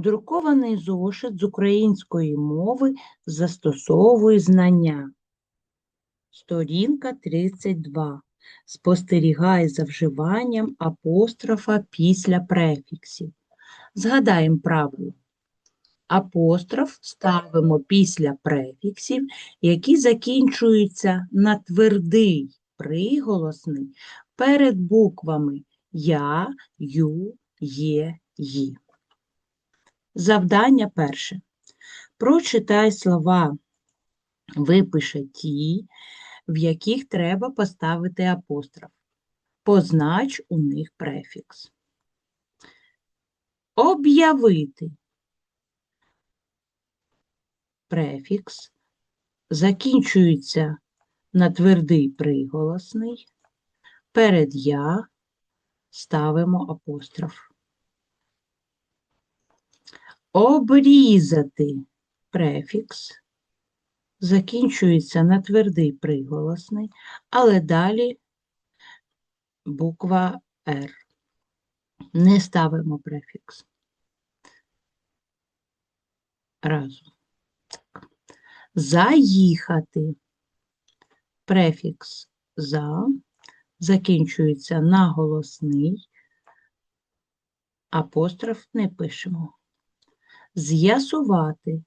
Друкований зошит з української мови застосовує знання. Сторінка 32. Спостерігай за вживанням апострофа після префіксів. Згадаємо правило. Апостроф ставимо після префіксів, які закінчуються на твердий приголосний перед буквами Я, Ю, Є, Ї. Завдання перше. Прочитай слова, випиши ті, в яких треба поставити апостроф. Познач у них префікс. Об'явити. Префікс закінчується на твердий приголосний. Перед я ставимо апостроф. Обрізати префікс закінчується на твердий приголосний, але далі буква Р. Не ставимо префікс. Разом. Заїхати. Префікс за закінчується на голосний, апостроф не пишемо. З'ясувати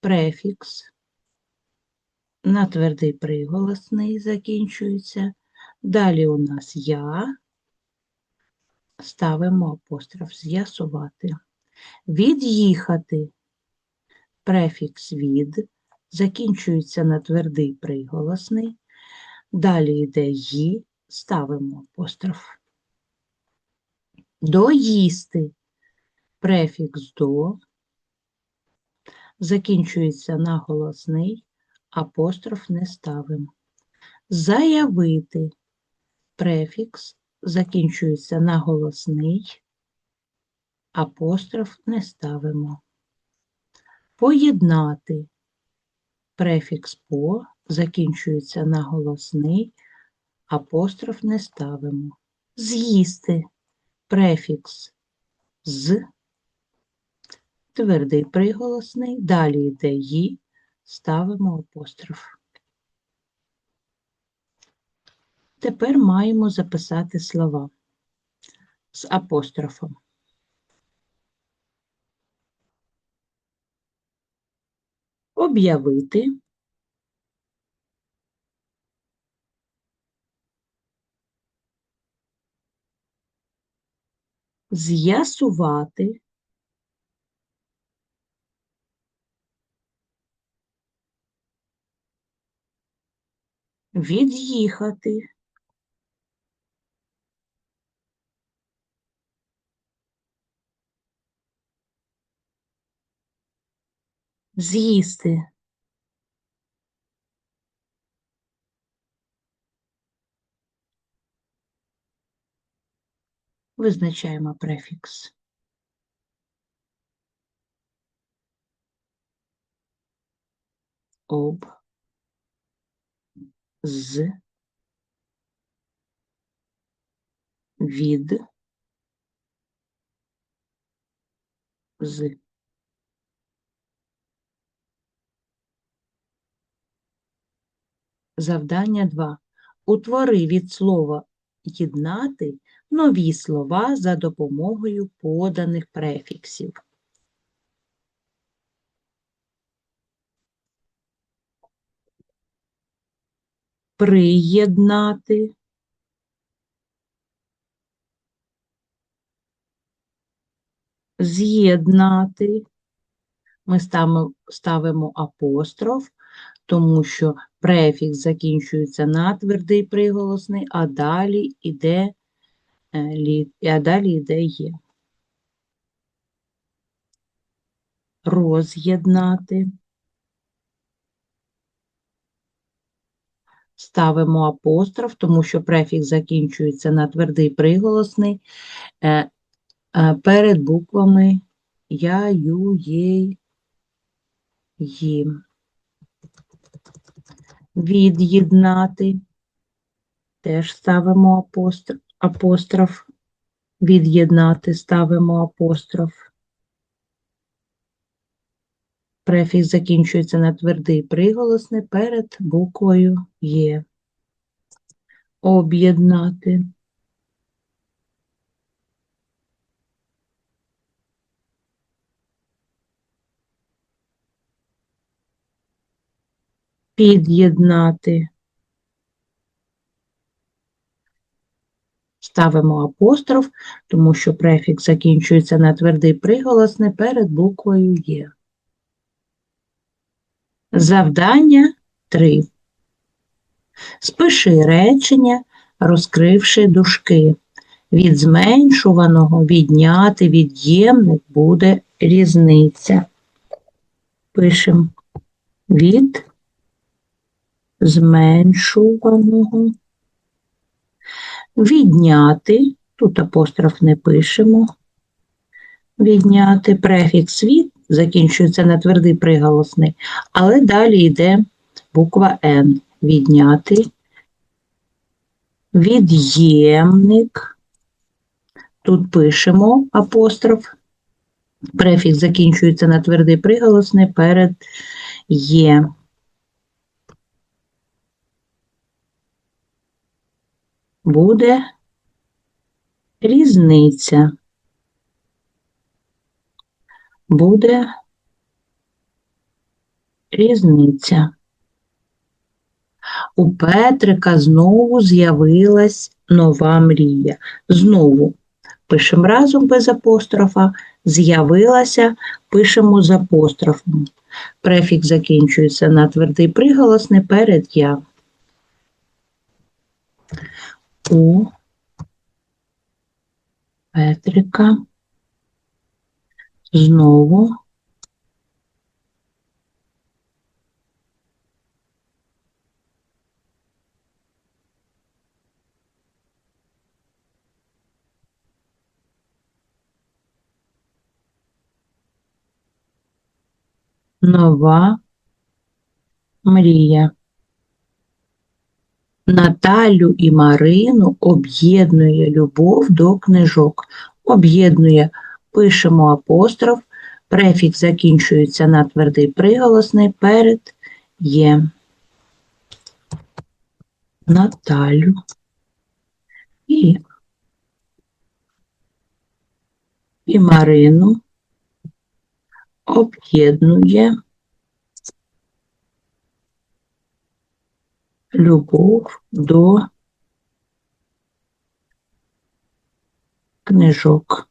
префікс на твердий приголосний закінчується. Далі у нас я, ставимо апостроф з'ясувати. Від'їхати префікс від закінчується на твердий приголосний. Далі йде «ї», ставимо апостроф. Доїсти префікс до закінчується на голосний, апостроф не ставимо. Заявити префікс закінчується на голосний, апостроф не ставимо. Поєднати префікс по закінчується на голосний, апостроф не ставимо. З'їсти префікс з твердий приголосний, далі йде «ї», ставимо апостроф. Тепер маємо записати слова з апострофом. Об'явити. З'ясувати. Від'їхати. З'їсти. Визначаємо префікс. Об. З. Від. З. Завдання 2. Утвори від слова єднати нові слова за допомогою поданих префіксів. Приєднати. З'єднати. Ми ставимо, апостроф, тому що префікс закінчується на твердий приголосний, а далі йде, е, а далі йде є. Роз'єднати. Ставимо апостроф, тому що префікс закінчується на твердий приголосний е, е, перед буквами Я, Ю, Єй, Їм від'єднати. Теж ставимо апостроф. Від'єднати ставимо апостроф. Префікс закінчується на твердий приголосний перед буквою Є. Об'єднати. Під'єднати. Ставимо апостроф, тому що префікс закінчується на твердий приголосний перед буквою Є. Завдання 3. Спиши речення, розкривши дужки. Від зменшуваного відняти від'ємник буде різниця. Пишемо від зменшуваного відняти, тут апостроф не пишемо, відняти префікс від закінчується на твердий приголосний, але далі йде буква Н. Відняти, від'ємник, тут пишемо апостроф, префікс закінчується на твердий приголосний перед є. Буде різниця. Буде різниця. У Петрика знову з'явилась нова мрія. Знову пишемо разом без апострофа, з'явилася, пишемо з апострофом. Префікс закінчується на твердий приголосний перед я. У Петрика знову нова мрія. Наталю і Марину об'єднує любов до книжок. Об'єднує, пишемо апостроф, префікс закінчується на твердий приголосний перед є. Наталю і, і Марину об'єднує любов до книжок.